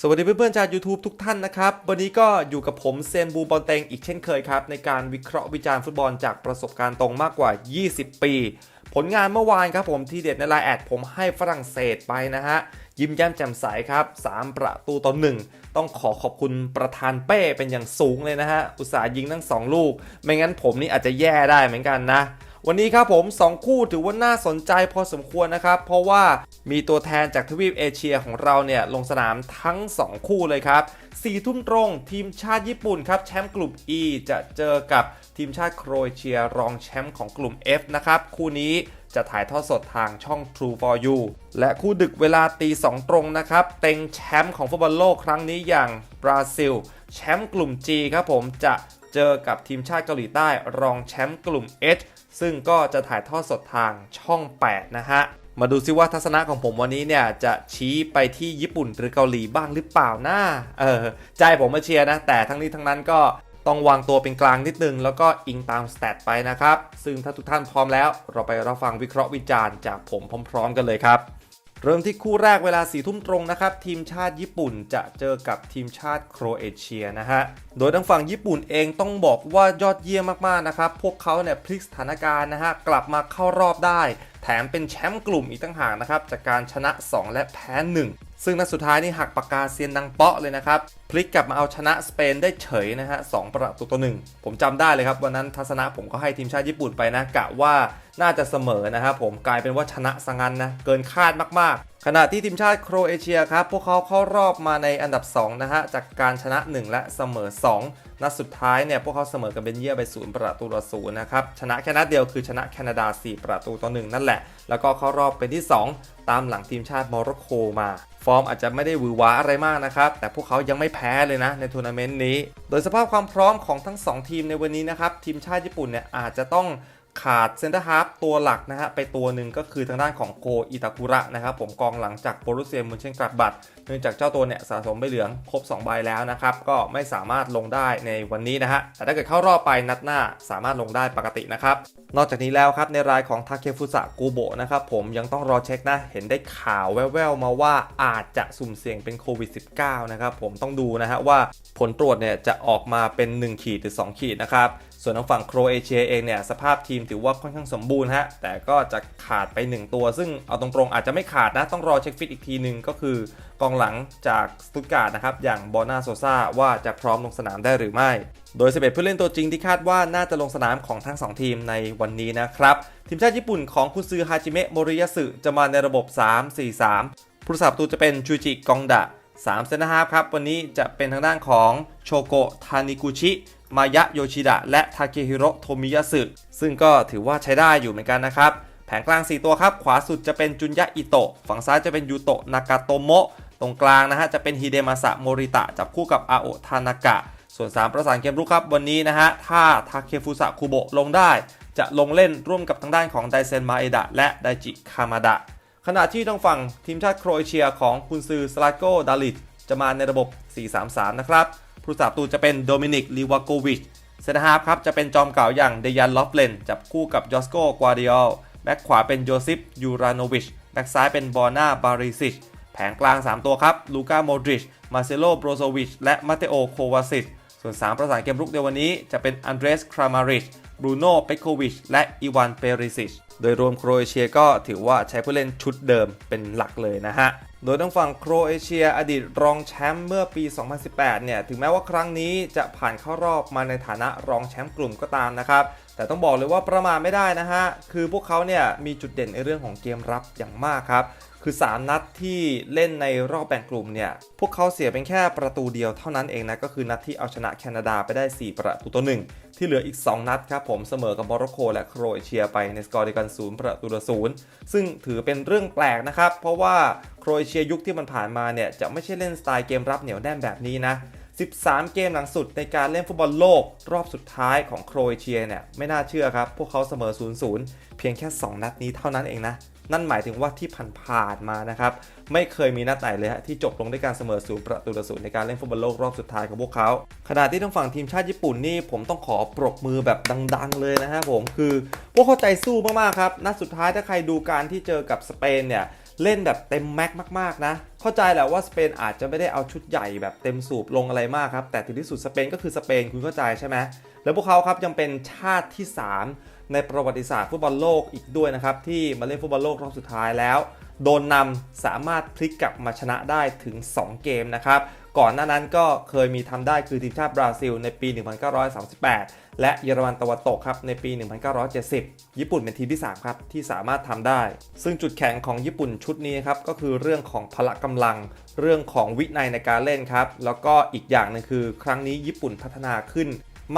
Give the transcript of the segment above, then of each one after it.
สวัสดีเพื่อนๆชาว YouTube ทุกท่านนะครับ วันนี้ก็อยู่กับผมเซนบูบอลเตงอีกเช่นเคยครับ ในการวิเคราะห์วิจารณ์ฟุตบอลจากประสบการณ์ตรงมากกว่า 20 ปี ผลงานเมื่อวานครับผมที่เด็ดในไลน์แอดผมให้ฝรั่งเศสไปนะฮะ ยิ้มแย้มแจ่มใสครับ 3 ประตูต่อหนึ่งต้องขอขอบคุณประธานเป้เป็นอย่างสูงเลยนะฮะ อุตส่าห์ยิงทั้ง 2 ลูก ไม่งั้นผมนี่อาจจะแย่ได้เหมือนกันนะ วันนี้ครับผม 2 คู่ถือว่าน่าสนใจพอสมควรนะครับ เพราะว่ามีตัวแทนจากทวีปเอเชียของเราเนี่ยลงสนามทั้ง 2 คู่เลยครับ4ทุ่มตรงทีมชาติญี่ปุ่นครับแชมป์กลุ่ม E จะเจอกับทีมชาติโครเอเชียรองแชมป์ของกลุ่ม F นะครับคู่นี้จะถ่ายทอดสดทางช่อง True for You และคู่ดึกเวลาตี 2 ตรงนะครับ เต็งแชมป์ของฟุตบอลโลกครั้งนี้อย่างบราซิล แชมป์กลุ่ม G ครับผมจะเจอกับทีมชาติเกาหลีใต้รองแชมป์กลุ่ม H ซึ่งก็จะถ่ายทอดสดทางช่อง 8 นะฮะ มาดูซิว่าทัศนะของผมวันนี้เนี่ย จะชี้ไปที่ญี่ปุ่นหรือเกาหลีบ้างหรือเปล่านะ เออ ใจผมมาเชียร์นะ แต่ทั้งนี้ทั้งนั้นก็ต้องวางตัวเป็นกลางนิดนึง แล้วก็อิงตามสเตตไปนะครับ ซึ่งถ้าทุกท่านพร้อมแล้ว เราไปรับฟังวิเคราะห์วิจารณ์จากผมพร้อม ๆ กันเลยครับ เริ่มที่คู่แรกเวลาสี่ทุ่มตรงนะครับ ทีมชาติญี่ปุ่นจะเจอกับทีมชาติโครเอเชียนะฮะ โดยทางฝั่งญี่ปุ่นเองต้องบอกว่ายอดเยี่ยมมากๆนะครับ พวกเขาเนี่ยพลิกสถานการณ์นะฮะ กลับมาเข้ารอบได้ แถมเป็นแชมป์กลุ่มอีกตั้งหากนะครับ จากการชนะ 2 และแพ้ 1 ซึ่งนัดสุดท้ายนี่หักปากกาเซียนดังเปาะเลยนะครับ พลิกกลับมาเอาชนะสเปนได้เฉยนะฮะสองประตูต่อหนึ่งผมจำได้เลยครับ วันนั้นทัศนะผมก็ให้ทีมชาติญี่ปุ่นไปนะกะว่าน่าจะเสมอนะครับผมกลายเป็นว่าชนะสังันนะ เกินคาดมากๆ ขณะที่ทีมชาติโครเอเชียครับ พวกเขาเข้ารอบมาในอันดับ 2 นะฮะ จากการชนะ 1 และเสมอ 2 นัดสุดท้ายเนี่ยพวกเขาเสมอกับเบนเยียไป0ประตูต่อศูนย์นะครับชนะแค่นัดเดียวคือชนะแคนาดา 4 ประตูต่อ1นั่นแหละ แล้วก็เข้ารอบเป็นที่ 2 ตามหลังทีมชาติโมร็อกโกมา ฟอร์มอาจจะไม่ได้หวือหวาอะไรมากนะครับ แต่พวกเขายังไม่แพ้เลยนะในทัวร์นาเมนต์นี้ โดยสภาพความพร้อมของทั้ง 2 ทีมในวันนี้นะครับทีมชาติญี่ปุ่นเนี่ยอาจจะต้อง ขาดเซนเตอร์ฮาร์ฟตัวหลักนะฮะไปตัวหนึ่งก็คือทางด้านของโกอิตาคุระนะครับผมกองหลังจากโบรุเซียมุนเชนกลัดบัตเนื่องจากเจ้าตัวเนี่ยสะสมใบเหลืองครบ 2 ใบแล้วนะครับ ก็ไม่สามารถลงได้ในวันนี้นะฮะแต่ถ้าเกิดเข้ารอบไปนัดหน้าสามารถลงได้ปกตินะครับ นอกจากนี้แล้วครับในรายของทาเคฟุสะกูโบะนะครับผมยังต้องรอเช็คนะ เห็นได้ข่าวแว่วๆมาว่าอาจจะสุ่มเสี่ยงเป็นโควิด -19 นะครับผมต้องดูนะฮะว่าผลตรวจเนี่ยจะออกมาเป็น 1 ขีดหรือ 2 ขีดนะครับ ส่วนทางฝั่งโครเอเชียเองเนี่ยสภาพทีมถือว่าค่อนข้างสมบูรณ์ฮะแต่ก็จะขาดไป 1 ตัว ซึ่งเอาตรงๆอาจจะไม่ขาดนะ ต้องรอเช็คฟิตอีกทีหนึ่งก็คือกองหลังจากสตุตการ์ดนะครับอย่างบอนาโซซาว่าจะพร้อมลงสนามได้หรือไม่ โดย 11 ผู้เล่นตัวจริงที่คาดว่าน่าจะลงสนามของทั้ง 2 ทีมในวันนี้นะครับทีมชาติญี่ปุ่นของคุซือฮาจิเมะโมริยาสึจะมาในระบบ 3-4-3ผู้สับตูจะเป็นชูจิกองดะ3เซนต์ฮาร์ครับวันนี้จะเป็นทางด้านของโชโกะทานิกุชิ มายะโยชิดะและทาเคฮิโร่โทมิยาสึซึ่งก็ถือว่าใช้ได้อยู่เหมือนกันนะครับ แผงกลาง 4 ตัวครับ ขวาสุดจะเป็นจุนยะอิโตะ ฝั่งซ้ายจะเป็นยูโตะนากาโตโมะ ตรงกลางนะฮะจะเป็นฮิเดมาสะโมริตะ จับคู่กับอาโอทานากะ ส่วน 3 ประสานเกมรุกครับวันนี้นะฮะถ้าทาเคฟุสะคุโบะลงได้ จะลงเล่นร่วมกับทางด้านของไดเซนมาเอดะและไดจิคามาดะ ขณะที่ทางฝั่งทีมชาติโครเอเชียของคุณซือสลาโกดาลิตจะมาในระบบ 4-3-3 นะครับ ผู้สับตูจะเป็นโดมินิกลิวาโกวิชเซนฮาร์ฟครับจะเป็นจอมเก่าอย่างเดยันลอฟเลนจับคู่กับยอสโกกวาเดียลแบ็กขวาเป็นโยซิฟยูรานวิชแบ็กซ้ายเป็นบอร์นาบาริซิชแผงกลาง 3 ตัวครับลูกาโมดริชมาเซโลโบรโซวิชและมาเตโอโควาซิชส่วน 3 ประสานเกมรุกในวันนี้จะเป็นอันเดรสครามาริชบรูโน่เปโควิชและอีวานเปริซิชโดยรวมโครเอเชียก็ถือว่าใช้ผู้เล่นชุดเดิมเป็นหลักเลยนะฮะ โดยทางฝั่งโครเอเชียอดีตรองแชมป์เมื่อปี 2018 เนี่ย ถึงแม้ว่าครั้งนี้จะผ่านเข้ารอบมาในฐานะรองแชมป์กลุ่มก็ตามนะครับ แต่ต้องบอกเลยว่าประมาทไม่ได้นะฮะ คือพวกเขาเนี่ยมีจุดเด่นในเรื่องของเกมรับอย่างมากครับ คือ 3 นัดที่เล่นในรอบแบ่งกลุ่มเนี่ย พวกเขาเสียเป็นแค่ประตูเดียวเท่านั้นเองนะ ก็คือนัดที่เอาชนะแคนาดาไปได้ 4 ประตูต่อหนึ่ง ที่เหลืออีก 2 นัดครับผมเสมอกับโมร็อกโกและโครเอเชียไปในสกอร์เดียวกัน 0 ประตูต่อศูนย์ซึ่งถือเป็นเรื่องแปลกนะครับ เพราะว่าโครเอเชียยุคที่มันผ่านมาเนี่ยจะไม่ใช่เล่นสไตล์เกมรับเหนียวแน่นแบบนี้นะ 13 เกมหลังสุดในการเล่นฟุตบอลโลกรอบสุดท้ายของโครเอเชียเนี่ยไม่น่าเชื่อครับ พวกเขาเสมอ 0-0 เพียงแค่ 2 นัดนี้เท่านั้นเองนะ นั่นหมายถึงว่าที่ผ่านๆมานะครับ ไม่เคยมีนัดไหนเลยฮะที่จบลงด้วยการเสมอศูนย์ประตูต่อศูนย์ในการเล่นฟุตบอลโลกรอบสุดท้ายของพวกเขาขณะที่ทางฝั่งทีมชาติญี่ปุ่นนี่ผมต้องขอปรบมือแบบดัง ๆ เลยนะฮะผมคือพวกเขาใจสู้มากๆครับนัดสุดท้ายถ้าใครดูการที่เจอกับสเปนเนี่ย เล่นแบบเต็มแม็กซ์มากๆนะ เข้าใจแหละว่าสเปนอาจจะไม่ได้เอาชุดใหญ่แบบเต็มสูบลงอะไรมากครับ แต่ถึงที่สุดสเปนก็คือสเปนคุณเข้าใจใช่ไหมแล้วพวกเขาครับยังเป็นชาติที่ 3 ในประวัติศาสตร์ฟุตบอลโลกอีกด้วยนะครับ ที่มาเล่นฟุตบอลโลกรอบสุดท้ายแล้ว โดนนำสามารถพลิกกลับมาชนะได้ถึง 2 เกมนะครับ ก่อนหน้านั้นก็เคยมีทำได้คือทีมชาติบราซิลในปี 1938 และเยอรมันตะวันตกครับในปี 1970 ญี่ปุ่นเป็นทีมที่ 3 ครับ ที่สามารถทำได้ ซึ่งจุดแข็งของญี่ปุ่นชุดนี้ครับก็คือเรื่องของพละกำลัง เรื่องของวินัยในการเล่นครับ แล้วก็อีกอย่างหนึงคือ ครั้งนี้ญี่ปุ่นพัฒนาขึ้น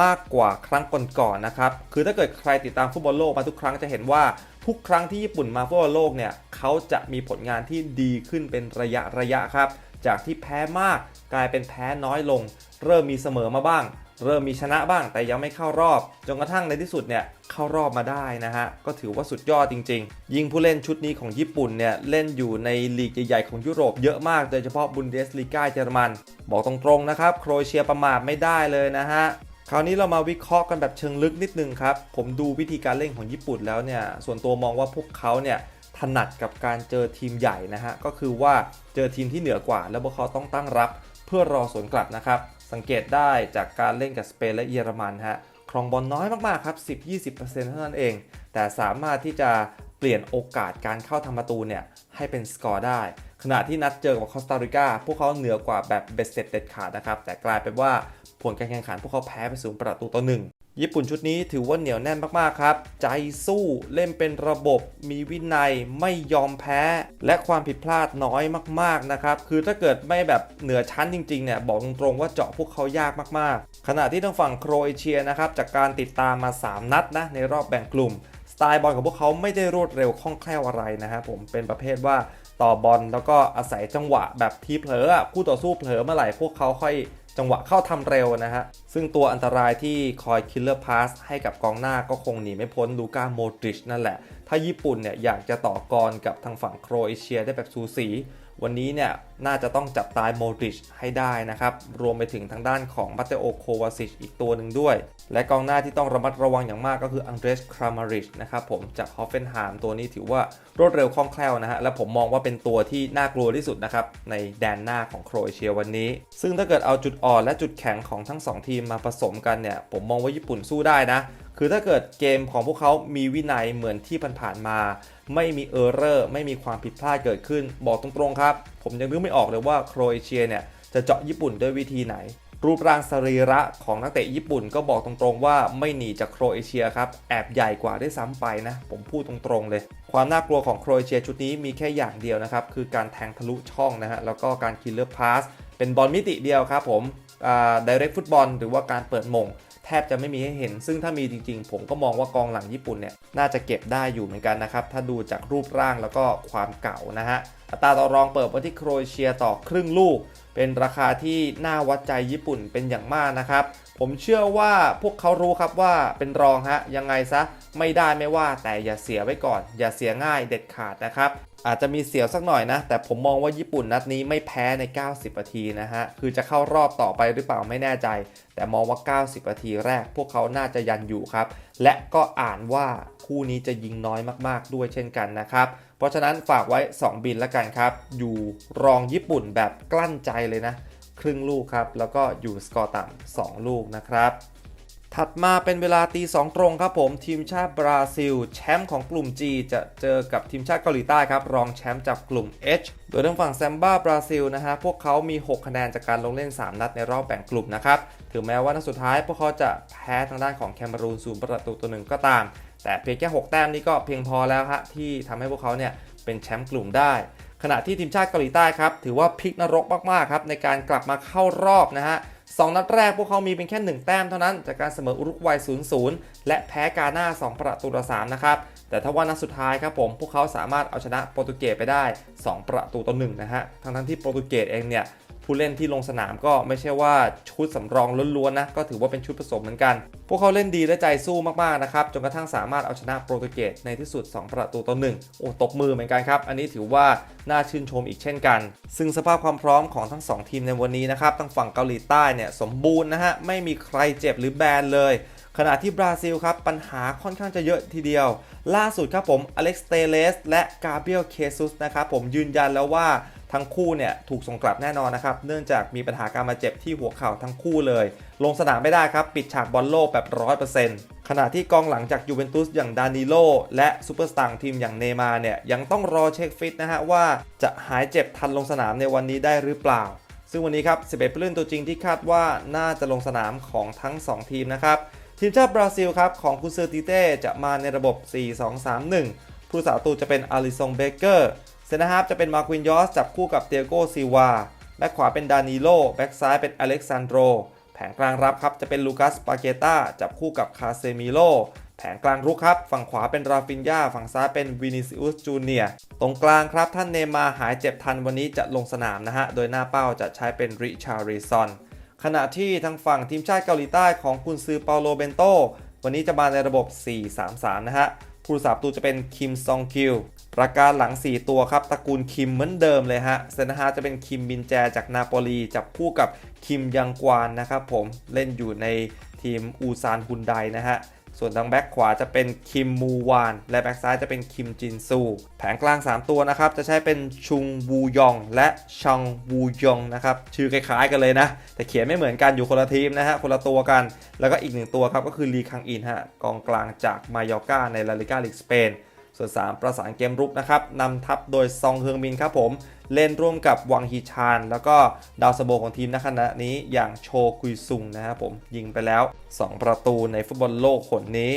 มากกว่าครั้งก่อนๆนะครับ คือถ้าเกิดใครติดตามฟุตบอลโลกมาทุกครั้งจะเห็นว่า ทุกครั้งที่ญี่ปุ่นมาฟุตบอลโลกเนี่ยเขาจะมีผลงานที่ดีขึ้นเป็นระยะระยะครับ จากที่แพ้มากกลายเป็นแพ้น้อยลง เริ่มมีเสมอมาบ้าง เริ่มมีชนะบ้างแต่ยังไม่เข้ารอบ จนกระทั่งในที่สุดเนี่ยเข้ารอบมาได้นะฮะ ก็ถือว่าสุดยอดจริง ๆ ยิงผู้เล่นชุดนี้ของญี่ปุ่นเนี่ยเล่นอยู่ในลีกใหญ่ๆของยุโรปเยอะมากโดยเฉพาะบุนเดสลีกาเยอรมัน บอกตรงๆนะครับโครเอเชียประมาทไม่ได้เลยนะฮะ คราวนี้เรามาวิเคราะห์กันแบบเชิงลึกนิดนึงครับ ผมดูวิธีการเล่นของญี่ปุ่นแล้วเนี่ย ส่วนตัวมองว่าพวกเขาเนี่ยถนัดกับการเจอทีมใหญ่นะฮะ ก็คือว่าเจอทีมที่เหนือกว่า แล้วพวกเขาต้องตั้งรับเพื่อรอสวนกลับนะครับ สังเกตได้จากการเล่นกับสเปนและเยอรมันฮะ ครองบอลน้อยมากๆครับ 10-20%เท่านั้นเอง แต่สามารถที่จะเปลี่ยนโอกาสการเข้าทำประตูเนี่ยให้เป็นสกอร์ได้ ขณะที่นัดเจอกับคอสตาริกาพวกเขาเหนือกว่าแบบเบ็ดเสร็จเด็ดขาดนะครับ แต่กลายเป็นว่า ผลการแข่งขันพวกเขาแพ้ไปสูงประตูต่อหนึ่งญี่ปุ่นชุดนี้ถือว่าเหนียวแน่นมากๆครับ ใจสู้เล่นเป็นระบบมีวินัยไม่ยอมแพ้ และความผิดพลาดน้อยมากๆนะครับ คือถ้าเกิดไม่แบบเหนือชั้นจริงๆเนี่ยบอกตรงๆว่าเจาะพวกเขายากมากๆ ขณะที่ทางฝั่งโครเอเชียนะครับจากการติดตามมา 3 นัดนะในรอบแบ่งกลุ่ม สไตล์บอลของพวกเขาไม่ได้รวดเร็วคล่องแคล่วอะไรนะครับผมเป็นประเภทว่าต่อบอลแล้วก็อาศัยจังหวะแบบทีเผลอคู่ต่อสู้เผลอเมื่อไหร่พวกเขาค่อย จังหวะเข้าทำเร็วนะฮะ ซึ่งตัวอันตรายที่คอยคิลเลอร์พาสให้กับกองหน้าก็คงหนีไม่พ้นลูก้าโมดริชนั่นแหละ ถ้าญี่ปุ่นเนี่ยอยากจะต่อกรกับทางฝั่งโครเอเชียได้แบบสูสี วันนี้เนี่ยน่าจะต้องจับตายโมดริชให้ได้นะครับ รวมไปถึงทางด้านของมาเตโอโควาซิชอีกตัวหนึ่งด้วย และกองหน้าที่ต้องระมัดระวังอย่างมากก็คืออังเดรสครามาริชนะครับผมจากฮอฟเฟนไฮม์ตัวนี้ถือว่ารวดเร็วคล่องแคล่วนะฮะ และผมมองว่าเป็นตัวที่น่ากลัวที่สุดนะครับ ในแดนหน้าของโครเอเชียวันนี้ ซึ่งถ้าเกิดเอาจุดอ่อนและจุดแข็งของทั้ง 2 ทีมมาผสมกันเนี่ยผมมองว่าญี่ปุ่นสู้ได้นะคือถ้าเกิดเกมของพวกเขามีวินัยเหมือนที่ผ่านๆมา ไม่มีเออร์เรอร์ไม่มีความผิดพลาดเกิดขึ้น บอกตรงๆครับ ผมยังนึกไม่ออกเลยว่าโครเอเชียเนี่ยจะเจาะญี่ปุ่นด้วยวิธีไหน รูปร่างสรีระของนักเตะญี่ปุ่นก็บอกตรงๆว่าไม่หนีจากโครเอเชียครับ แอบใหญ่กว่าได้ซ้ำไปนะ ผมพูดตรงๆเลย ความน่ากลัวของโครเอเชียชุดนี้มีแค่อย่างเดียวนะครับ คือการแทงทะลุช่องนะฮะแล้วก็การคิลเลอร์พาสเป็นบอลมิติเดียวครับผมอ่า direct ฟุตบอลหรือว่าการเปิดมง ทบจะไม่มีให้เห็น ซึ่งถ้ามีจริงๆ ผมก็มองว่ากองหลังญี่ปุ่นเนี่ยน่าจะเก็บได้อยู่เหมือนกันนะครับ ถ้าดูจากรูปร่างแล้วก็ความเก่านะฮะอัตราต่อรองเปิดมาที่โครเอเชียต่อครึ่งลูก เป็นราคาที่น่าวัดใจญี่ปุ่นเป็นอย่างมากนะครับ ผมเชื่อว่าพวกเขารู้ครับว่าเป็นรองฮะยังไงซะไม่ได้ไม่ว่าแต่อย่าเสียไว้ก่อน อย่าเสียง่ายเด็ดขาดนะครับอาจจะมีเสียวสักหน่อยนะ แต่ผมมองว่าญี่ปุ่นนัดนี้ไม่แพ้ใน 90 นาทีนะฮะ คือจะเข้ารอบต่อไปหรือเปล่าไม่แน่ใจ แต่มองว่า 90 นาทีแรก พวกเขาน่าจะยันอยู่ครับ และก็อ่านว่าคู่นี้จะยิงน้อยมากๆด้วยเช่นกันนะครับ เพราะฉะนั้นฝากไว้ 2 บินล้วกันครับ อยู่รองญี่ปุ่นแบบกลั้นใจเลยนะ ครึ่งลูกครับ แล้วก็อยู่สกอร์ต่ำ2ลูกนะครับถัดมาเป็นเวลาตีสองตรงครับผมทีมชาติบราซิล แชมป์ของกลุ่ม G จะเจอกับทีมชาติเกาหลีใต้ครับ รองแชมป์จากกลุ่ม H โดยทางฝั่งแซมบ้าบราซิลนะฮะ พวกเขามี 6 คะแนนจากการลงเล่น 3 นัดในรอบแบ่งกลุ่มนะครับ ถึงแม้ว่านัดสุดท้ายพวกเขาจะแพ้ทางด้านของแคเมรูนศูนย์ประตูตัวหนึ่งก็ตาม แต่เพียงแค่ 6 แต้มนี้ก็เพียงพอแล้วฮะที่ทำให้พวกเขาเนี่ยเป็นแชมป์กลุ่มได้ ขณะที่ทีมชาติเกาหลีใต้ครับถือว่าพลิกนรกมากๆครับในการกลับมาเข้ารอบนะฮะสองนัดแรกพวกเขามีเป็นแค่ 1 แต้มเท่านั้น จากการเสมออุรุกวัย 0-0 และแพ้กาหน้า 2 ประตูต่อ 3 นะครับ แต่ถ้าว่านัดสุดท้ายครับผม พวกเขาสามารถเอาชนะโปรตุเกสไปได้ 2 ประตูต่อ 1 นะฮะ ทั้งทั้งๆที่โปรตุเกสเองเนี่ย ผู้เล่นที่ลงสนามก็ไม่ใช่ว่าชุดสำรองล้วนๆนะก็ถือว่าเป็นชุดผสมเหมือนกัน พวกเขาเล่นดีและใจสู้มากๆนะครับจนกระทั่งสามารถเอาชนะโปรตุเกสในที่สุด 2 ประตูต่อ1โอ้ตบมือเหมือนกันครับ อันนี้ถือว่าน่าชื่นชมอีกเช่นกัน ซึ่งสภาพความพร้อมของทั้ง 2 ทีมในวันนี้นะครับทางฝั่งเกาหลีใต้เนี่ยสมบูรณ์นะฮะไม่มีใครเจ็บหรือแบนเลยขณะที่บราซิลครับ ปัญหาค่อนข้างจะเยอะทีเดียว ล่าสุดครับผมอเล็กซ์เตเลสและกาเบียลเคซุสนะครับผมยืนยันแล้วว่า ทั้งคู่เนี่ยถูกส่งกลับแน่นอนนะครับ เนื่องจากมีปัญหาการมาเจ็บที่หัวเข่าทั้งคู่เลย ลงสนามไม่ได้ครับ ปิดฉากบอลโลกแบบ 100%ขณะที่กองหลังจากยูเวนตุสอย่างดานิโลและซูเปอร์สตาร์ทีมอย่างเนมาเนี่ยยังต้องรอเช็คฟิตนะฮะว่าจะหายเจ็บทันลงสนามในวันนี้ได้หรือเปล่า ซึ่งวันนี้ครับ 11ผู้เล่นตัวจริงที่คาดว่าน่าจะลงสนามของทั้ง 2 ทีมนะครับทีมชาติบราซิลครับของคุณเซอร์ติเต้จะมาในระบบ 4-2-3-1 ผู้สาตูจะเป็นอาริซงเบเกอร์ เซนฮาร์ฟจะเป็นมาควินยอสจับคู่กับเตียโกซิวาแบ็คขวาเป็นดานิโลแบ็คซ้ายเป็นอเล็กซานโดรแผงกลางรับครับจะเป็นลูคัสปาเกต้าจับคู่กับคาเซมิโลแผงกลางรุกครับ ฝั่งขวาเป็นราฟินยาฝั่งซ้ายเป็นวินิซิอุสจูเนียตรงกลางครับท่านเนมาหายเจ็บทันวันนี้จะลงสนามนะฮะ โดยหน้าเป้าจะใช้เป็นริชาริซอน ขณะที่ทางฝั่งทีมชาติเกาหลีใต้ของกุนซือเปาโลเบนโต วันนี้จะมาในระบบ 4-3-3 นะฮะ ผู้รักษาประตูจะเป็นคิมซองคิวประการหลัง 4 ตัวครับตระกูลคิมเหมือนเดิมเลยฮะเซนฮาจะเป็นคิมบินแจจากนาโปลีจับคู่กับคิมยังกวานนะครับผมเล่นอยู่ในทีมอูซานฮุนไดนะฮะ ส่วนทางแบ็กขวาจะเป็นคิมมูวาน และแบ็กซ้ายจะเป็นคิมจินซู แผงกลาง 3 ตัวนะครับ จะใช้เป็นชุงวูยอง และชองวูยองนะครับ ชื่อคล้ายๆกันเลยนะ แต่เขียนไม่เหมือนกันอยู่คนละทีมนะฮะ คนละตัวกัน แล้วก็อีกหนึ่งตัวครับก็คือลีคังอินฮะ กองกลางจากมายอกาในลาลิกาลีกสเปน ส่วน 3 ประสานเกมรุกนะครับนำทัพโดยซองเฮืองมินครับผม เล่นร่วมกับวังฮีชาน แล้วก็ดาวสโบของทีมณขณะนี้อย่างโชกุยซุงนะครับผม ยิงไปแล้ว 2 ประตูในฟุตบอลโลกคนนี้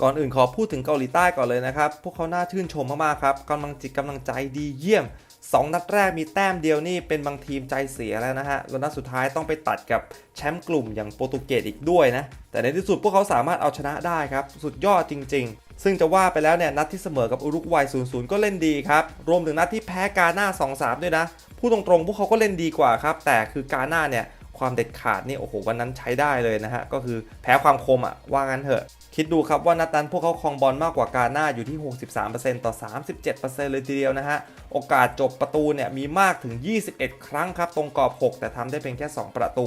ก่อนอื่นขอพูดถึงเกาหลีใต้ก่อนเลยนะครับ พวกเขาน่าชื่นชมมากๆครับกำลังจิตกำลังใจดีเยี่ยม2 นัดแรกมีแต้มเดียวนี่เป็นบางทีมใจเสียแล้วนะฮะ แล้วนัดสุดท้ายต้องไปตัดกับแชมป์กลุ่มอย่างโปรตุเกสอีกด้วยนะ แต่ในที่สุดพวกเขาสามารถเอาชนะได้ครับ สุดยอดจริงๆ ซึ่งจะว่าไปแล้วเนี่ยนัดที่เสมอกับอุรุกวัย 0-0 ก็เล่นดีครับ รวมถึงนัดที่แพ้กาหน้า 2-3 ด้วยนะ พูดตรงๆ พวกเขาก็เล่นดีกว่าครับ แต่คือกาหน้าเนี่ยความเด็ดขาดนี่โอ้โหวันนั้นใช้ได้เลยนะฮะ ก็คือแพ้ความคมอะว่างั้นเถอะ คิดดูครับว่านัดนั้นพวกเขาคองบอลมากกว่ากาหน้าอยู่ที่ 63%ต่อ 37%เลยทีเดียวนะฮะ โอกาสจบประตูเนี่ยมีมากถึง 21 ครั้งครับตรงกรอบ 6 แต่ทำได้เพียงแค่ 2 ประตู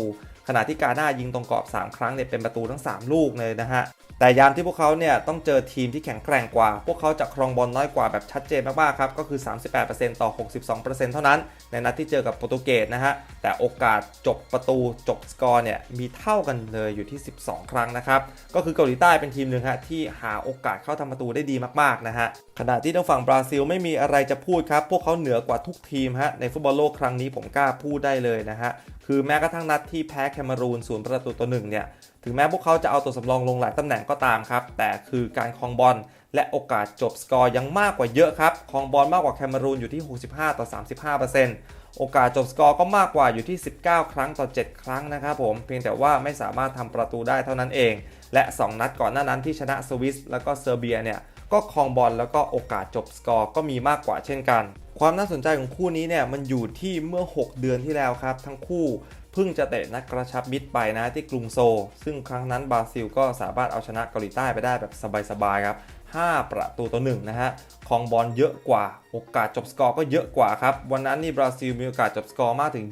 ณะที่กาหน้ายิงตรงกรอบ 3 ครั้งเนี่ยเป็นประตูทั้ง 3 ลูกเลยนะฮะแต่ยามที่พวกเขาเนี่ยต้องเจอทีมที่แข็งแกร่งกว่า พวกเขาจะครองบอลน้อยกว่าแบบชัดเจนมากๆครับ ก็คือ 38%ต่อ 62%เท่านั้น ในนัดที่เจอกับโปรตุเกสนะฮะ แต่โอกาสจบประตูจบสกอร์เนี่ยมีเท่ากันเลยอยู่ที่ 12 ครั้งนะครับ ก็คือเกาหลีใต้เป็นทีมหนึ่งฮะที่หาโอกาสเข้าทำประตูได้ดีมากๆนะฮะ ขณะที่ทางฝั่งบราซิลไม่มีอะไรจะพูดครับ พวกเขาเหนือกว่าทุกทีมฮะในฟุตบอลโลกครั้งนี้ผมกล้าพูดได้เลยนะฮะคือแม้กระทั่งนัดที่แพ้แคนารูนศูนย์ประตูต่อหนึ่งเนี่ย ถึงแม้พวกเขาจะเอาตัวสำรองลงหลายตำแหน่งก็ตามครับ แต่คือการครองบอลและโอกาสจบสกอร์ยังมากกว่าเยอะครับครองบอลมากกว่าแคนารูนอยู่ที่ 65 ต่อ 35 โอกาสจบสกอร์ก็มากกว่าอยู่ที่ 19 ครั้งต่อ 7 ครั้งนะครับผม เพียงแต่ว่าไม่สามารถทำประตูได้เท่านั้นเอง และ 2 นัดก่อนหน้านั้นที่ชนะสวิสแล้วก็เซอร์เบียเนี่ย ก็ครองบอลแล้วก็โอกาสจบสกอร์ก็มีมากกว่าเช่นกัน ความน่าสนใจของคู่นี้เนี่ยมันอยู่ที่เมื่อ 6 เดือนที่แล้วครับ ทั้งคู่เพิ่งจะเตะนัดกระชับมิตรไปนะที่กรุงโซลซึ่งครั้งนั้นบราซิลก็สามารถเอาชนะเกาหลีใต้ไปได้แบบสบายๆครับ 5 ประตูต่อ1นะฮะคองบอลเยอะกว่า โอกาสจบสกอร์ก็เยอะกว่าครับ วันนั้นนี่บราซิลมีโอกาสจบสกอร์มากถึง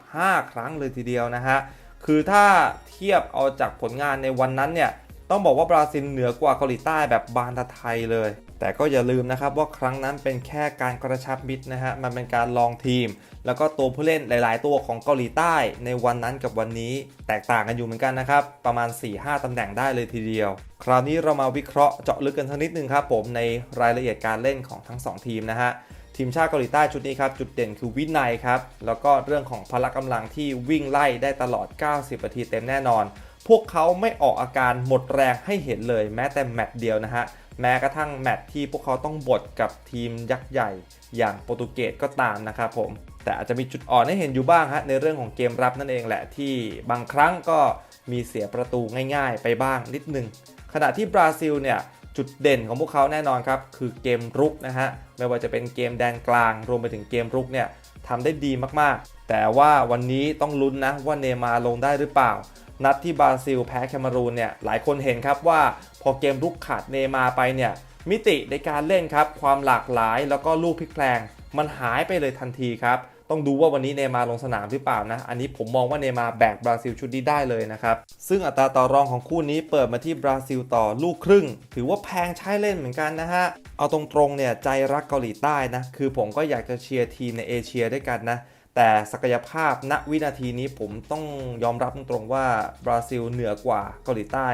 25 ครั้งเลยทีเดียวนะฮะ คือถ้าเทียบเอาจากผลงานในวันนั้นเนี่ย ต้องบอกว่าบราซิลเหนือกว่าเกาหลีใต้แบบบานตะไทยเลย แต่ก็อย่าลืมนะครับว่าครั้งนั้นเป็นแค่การกระชับมิตรนะฮะ มันเป็นการลองทีม แล้วก็ตัวผู้เล่นหลาย ๆ ตัวของเกาหลีใต้ในวันนั้นกับวันนี้ แตกต่างกันอยู่เหมือนกันนะครับ ประมาณ 4-5 ตำแหน่งได้เลยทีเดียว คราวนี้เรามาวิเคราะห์เจาะลึกกันสักนิดนึงครับผมในรายละเอียดการเล่นของทั้ง 2 ทีมนะฮะทีมชาติเกาหลีใต้ชุดนี้ครับ จุดเด่นคือวินัยครับ แล้วก็เรื่องของพละกำลังที่วิ่งไล่ได้ตลอด 90 นาทีเต็มแน่นอน พวกเขาไม่ออกอาการหมดแรงให้เห็นเลยแม้แต่แมตช์เดียวนะฮะ แม้กระทั่งแมตช์ที่พวกเขาต้องบดกับทีมยักษ์ใหญ่อย่างโปรตุเกสก็ตามนะครับผม แต่อาจจะมีจุดอ่อนให้เห็นอยู่บ้างฮะในเรื่องของเกมรับนั่นเองแหละที่บางครั้งก็มีเสียประตูง่ายๆ ไปบ้างนิดนึง ขณะที่บราซิลเนี่ยจุดเด่นของพวกเขาแน่นอนครับ คือเกมรุกนะฮะ ไม่ว่าจะเป็นเกมแดนกลาง รวมไปถึงเกมรุกเนี่ยทำได้ดีมากๆ แต่ว่าวันนี้ต้องลุ้นนะว่าเนย์มาลงได้หรือเปล่า นัดที่บราซิลแพ้แคนารูนเนี่ยหลายคนเห็นครับว่าพอเกมรุกขาดเนมาไปเนี่ยมิติในการเล่นครับความหลากหลายแล้วก็ลูกพลิกแพลง มันหายไปเลยทันทีครับ ต้องดูว่าวันนี้เนมาลงสนามหรือเปล่านะ อันนี้ผมมองว่าเนมาแบกบราซิลชุดนี้ได้เลยนะครับ ซึ่งอัตราต่อรองของคู่นี้เปิดมาที่บราซิลต่อลูกครึ่ง ถือว่าแพงใช้เล่นเหมือนกันนะฮะ เอาตรงๆเนี่ยใจรักเกาหลีใต้นะ คือผมก็อยากจะเชียร์ทีมในเอเชียด้วยกันนะ แต่ศักยภาพณวินาทีนี้ผมต้องยอมรับตรงๆว่าบราซิลเหนือกว่าเกาหลีใต้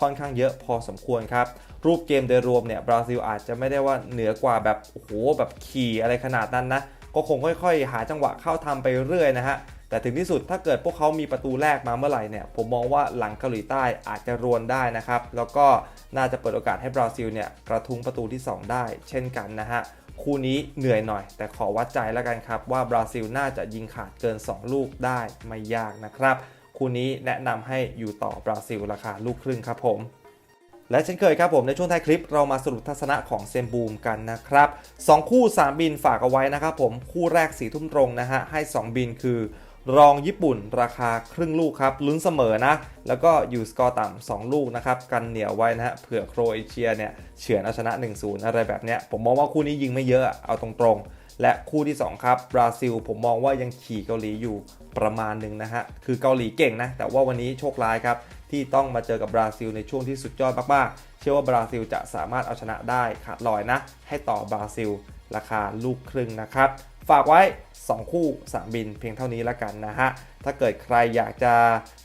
ค่อนข้างเยอะพอสมควรครับ รูปเกมโดยรวมเนี่ยบราซิลอาจจะไม่ได้ว่าเหนือกว่าแบบโอ้โหแบบขี่อะไรขนาดนั้นนะ ก็คงค่อยๆ หาจังหวะเข้าทำไปเรื่อยนะฮะ แต่ถึงที่สุดถ้าเกิดพวกเขามีประตูแรกมาเมื่อไหร่เนี่ยผมมองว่าหลังเกาหลีใต้อาจจะรวนได้นะครับ แล้วก็น่าจะเปิดโอกาสให้บราซิลเนี่ยกระทุ้งประตูที่ 2 ได้ เช่นกันนะฮะ คู่นี้เหนื่อยหน่อย แต่ขอวัดใจแล้วกันครับ ว่าบราซิลน่าจะยิงขาดเกิน 2 ลูกได้ไม่ยากนะครับ คู่นี้แนะนำให้อยู่ต่อบราซิลราคาลูกครึ่งครับผมและเช่นเคยครับผมในช่วงท้ายคลิปเรามาสรุปทัศนะของเซมบูมกันนะครับ 2 คู่ 3 บินฝากเอาไว้นะครับผมคู่แรกสีทุ่มตรงนะฮะให้ 2 บินคือ รองญี่ปุ่นราคาครึ่งลูกครับลุ้นเสมอนะ แล้วก็อยู่สกอร์ต่ำ2ลูกนะครับ กันเหนียวไว้นะฮะเผื่อโครเอเชียเนี่ยเฉือนเอาชนะ 1-0 อะไรแบบเนี้ยผมมองว่าคู่นี้ยิงไม่เยอะเอาตรงๆ และคู่ที่ 2 ครับบราซิล ผมมองว่ายังขี่เกาหลีอยู่ประมาณหนึ่งนะฮะคือเกาหลีเก่งนะ แต่ว่าวันนี้โชคร้ายครับที่ต้องมาเจอกับบราซิลในช่วงที่สุดยอดมากๆเชื่อว่าบราซิลจะสามารถเอาชนะได้ขาดลอยนะ ให้ต่อบราซิล ราคาลูกครึ่งนะครับ ฝากไว้ 2 คู่ 3 บินเพียงเท่านี้ละกันนะฮะ ถ้าเกิดใครอยากจะ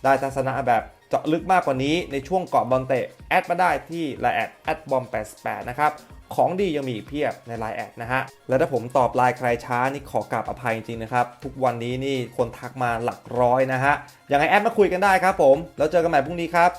ได้ทัศนะแบบเจาะลึกมากกว่านี้ในช่วงเกาะบอลเตะ แอดมาได้ที่ไลน์แอดแอดบอม88นะครับ ของดียังมีอีกเพียบในไลน์แอดนะฮะ และถ้าผมตอบไลน์ใครช้านี่ขอกราบอภัยจริงๆนะครับ ทุกวันนี้นี่คนทักมาหลักร้อยนะฮะยังไงแอดมาคุยกันได้ครับผม แล้วเจอกันใหม่พรุ่งนี้ครับ